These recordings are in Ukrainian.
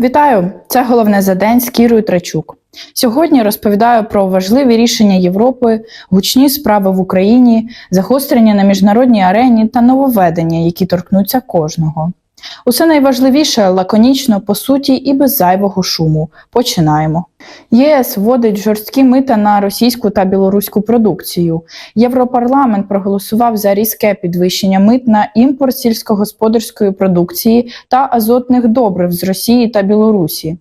Вітаю! Це головне за день з Кірою Трачук. Сьогодні розповідаю про важливі рішення Європи, гучні справи в Україні, загострення на міжнародній арені та нововведення, які торкнуться кожного. Усе найважливіше лаконічно, по суті, і без зайвого шуму. Починаємо. ЄС вводить жорсткі мита на російську та білоруську продукцію. Європарламент проголосував за різке підвищення мит на імпорт сільськогосподарської продукції та азотних добрив з Росії та Білорусі.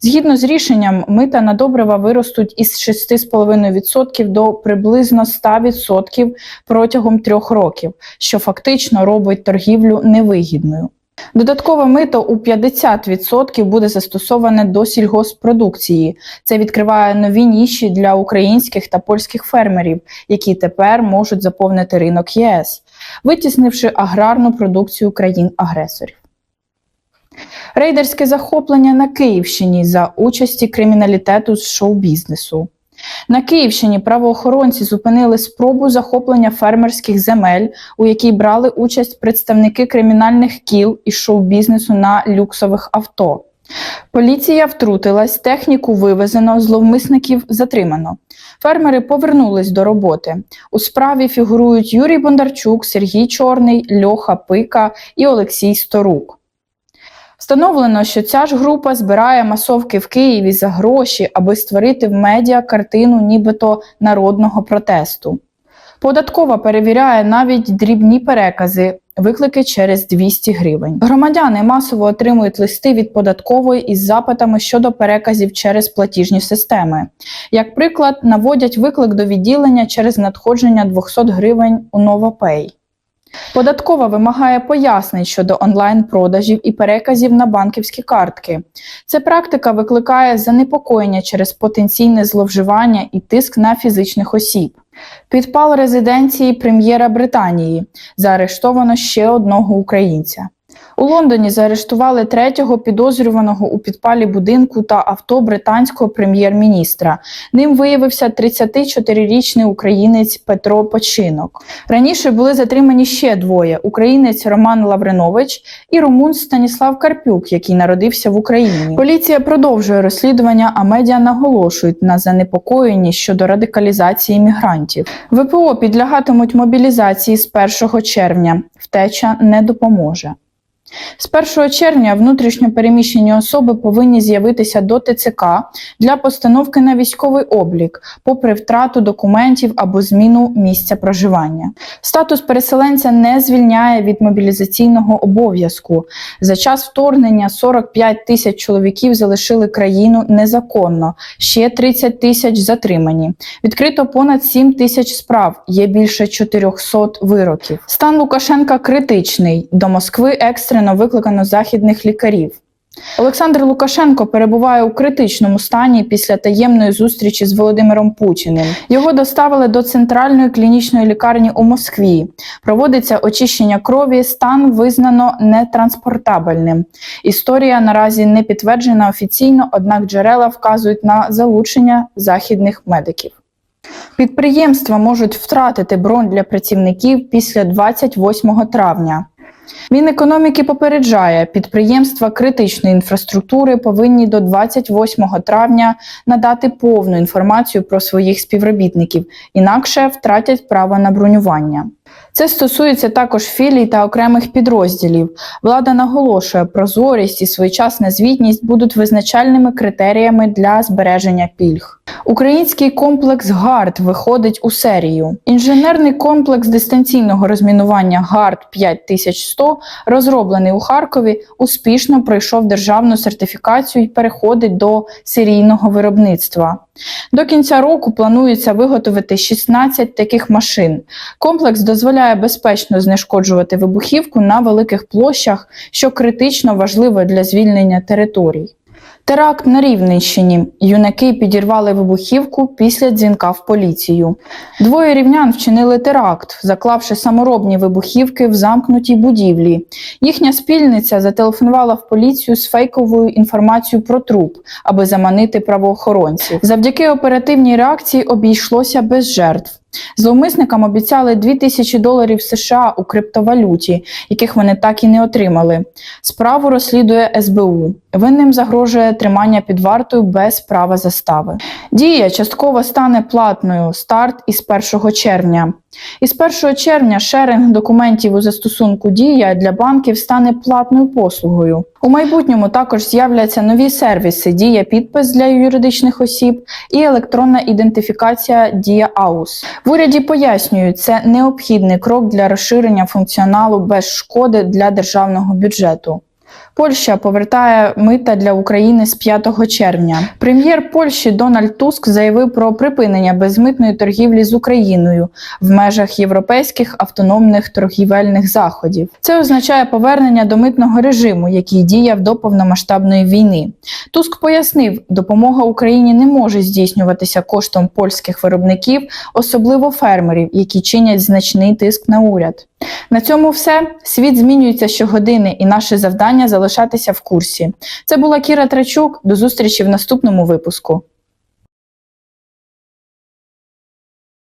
Згідно з рішенням, мита на добрива виростуть із 6,5% до приблизно 100% протягом трьох років, що фактично робить торгівлю невигідною. Додаткове мито у 50% буде застосоване до сільгоспродукції. Це відкриває нові ніші для українських та польських фермерів, які тепер можуть заповнити ринок ЄС, витіснивши аграрну продукцію країн-агресорів. Рейдерське захоплення на Київщині за участі криміналітету з шоу-бізнесу. На Київщині правоохоронці зупинили спробу захоплення фермерських земель, у якій брали участь представники кримінальних кіл і шоу-бізнесу на люксових авто. Поліція втрутилась, техніку вивезено, зловмисників затримано. Фермери повернулись до роботи. У справі фігурують Юрій Бондарчук, Сергій Чорний, Льоха Пика і Олексій Сторук. Встановлено, що ця ж група збирає масовки в Києві за гроші, аби створити в медіа картину нібито народного протесту. Податкова перевіряє навіть дрібні перекази, виклики через 200 гривень. Громадяни масово отримують листи від податкової із запитами щодо переказів через платіжні системи. Як приклад, наводять виклик до відділення через надходження 200 гривень у NovaPay. Податкова вимагає пояснень щодо онлайн-продажів і переказів на банківські картки. Ця практика викликає занепокоєння через потенційне зловживання і тиск на фізичних осіб. Підпал резиденції прем'єра Британії. Заарештовано ще одного українця. У Лондоні заарештували третього підозрюваного у підпалі будинку та авто британського прем'єр-міністра. Ним виявився 34-річний українець Петро Починок. Раніше були затримані ще двоє: українець Роман Лавринович і румун Станіслав Карпюк, який народився в Україні. Поліція продовжує розслідування, а медіа наголошують на занепокоєнні щодо радикалізації мігрантів. ВПО підлягатимуть мобілізації з 1 червня. Втеча не допоможе. З 1 червня внутрішньо переміщені особи повинні з'явитися до ТЦК для постановки на військовий облік, попри втрату документів або зміну місця проживання. Статус переселенця не звільняє від мобілізаційного обов'язку. За час вторгнення 45 тисяч чоловіків залишили країну незаконно, ще 30 тисяч затримані. Відкрито понад 7 тисяч справ, є більше 400 вироків. Стан Лукашенка критичний. До Москви екстрено викликано західних лікарів. Олександр Лукашенко перебуває у критичному стані після таємної зустрічі з Володимиром Путіним. Його доставили до центральної клінічної лікарні у Москві. Проводиться очищення крові. Стан визнано нетранспортабельним. Історія наразі не підтверджена офіційно, однак джерела вказують на залучення західних медиків. Підприємства можуть втратити бронь для працівників після 28 травня. Мінекономіки попереджає, підприємства критичної інфраструктури повинні до 28 травня надати повну інформацію про своїх співробітників, інакше втратять право на бронювання. Це стосується також філій та окремих підрозділів. Влада наголошує, прозорість і своєчасна звітність будуть визначальними критеріями для збереження пільг. Український комплекс ГАРД виходить у серію. Інженерний комплекс дистанційного розмінування ГАРД 5100, розроблений у Харкові, успішно пройшов державну сертифікацію і переходить до серійного виробництва. До кінця року планується виготовити 16 таких машин. Комплекс дозволяє безпечно знешкоджувати вибухівку на великих площах, що критично важливо для звільнення територій. Теракт на Рівненщині. Юнаки підірвали вибухівку після дзвінка в поліцію. Двоє рівнян вчинили теракт, заклавши саморобні вибухівки в замкнутій будівлі. Їхня спільниця зателефонувала в поліцію з фейковою інформацією про труп, аби заманити правоохоронців. Завдяки оперативній реакції обійшлося без жертв. Зловмисникам обіцяли 2000 доларів США у криптовалюті, яких вони так і не отримали. Справу розслідує СБУ. Винним загрожує тримання під вартою без права застави. Дія частково стане платною. Старт із 1 червня. Із 1 червня шеринг документів у застосунку Дія для банків стане платною послугою. У майбутньому також з'являться нові сервіси Дія підпис для юридичних осіб і електронна ідентифікація Дія Аус. В уряді пояснюють, це необхідний крок для розширення функціоналу без шкоди для державного бюджету. Польща повертає мита для України з 5 червня. Прем'єр Польщі Дональд Туск заявив про припинення безмитної торгівлі з Україною в межах європейських автономних торгівельних заходів. Це означає повернення до митного режиму, який діяв до повномасштабної війни. Туск пояснив, допомога Україні не може здійснюватися коштом польських виробників, особливо фермерів, які чинять значний тиск на уряд. На цьому все. Світ змінюється щогодини, і наше завдання залишатися в курсі. Це була Кіра Трачук. До зустрічі в наступному випуску.